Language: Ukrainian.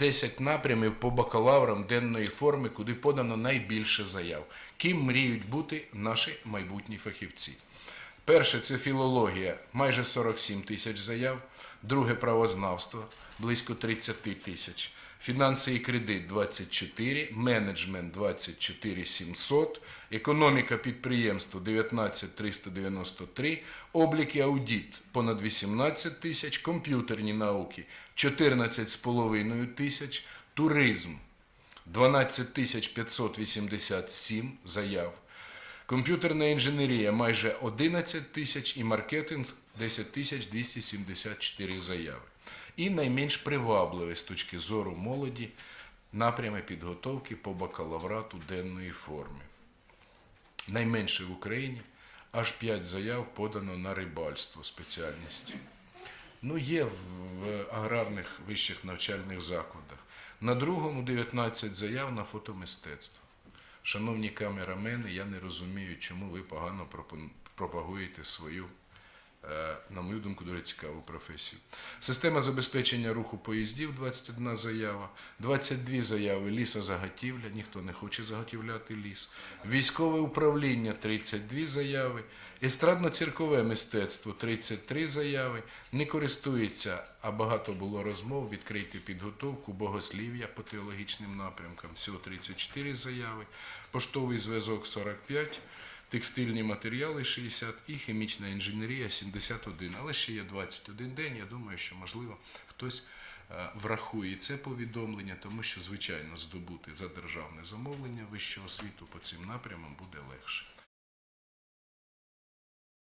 10 напрямів по бакалаврам денної форми, куди подано найбільше заяв. Ким мріють бути наші майбутні фахівці? Перше це філологія, майже 47 тисяч заяв. Друге правознавство, близько 30 тисяч. Фінанси і кредит 24, менеджмент 24 700, економіка підприємства 19 393, облік і аудит понад 18 тисяч, комп'ютерні науки 14,5 тисяч, туризм 12 тисяч 587 заяв. Комп'ютерна інженерія майже 11 тисяч і маркетинг 10 тисяч 274 заяви. І найменш привабливий з точки зору молоді напрями підготовки по бакалаврату денної форми. Найменше в Україні аж 5 заяв подано на рибальство спеціальності. Ну, є в аграрних вищих навчальних закладах. На другому 19 заяв на фотомистецтво. Шановні камерамени, я не розумію, чому ви погано пропагуєте свою, е, на мою думку, дуже цікаву професію. Система забезпечення руху поїздів 21 заява, 22 заяви лісозаготівля, ніхто не хоче заготівляти ліс. Військове управління 32 заяви, естрадно-циркове мистецтво 33 заяви, не користується, а багато було розмов, відкрити підготовку, богослів'я по теологічним напрямкам, всього 34 заяви, поштовий зв'язок 45, текстильні матеріали 60 і хімічна інженерія 71. Але ще є 21 день. Я думаю, що можливо хтось е, врахує це повідомлення, тому що, звичайно, здобути за державне замовлення вищого освіту по цим напрямам буде легше.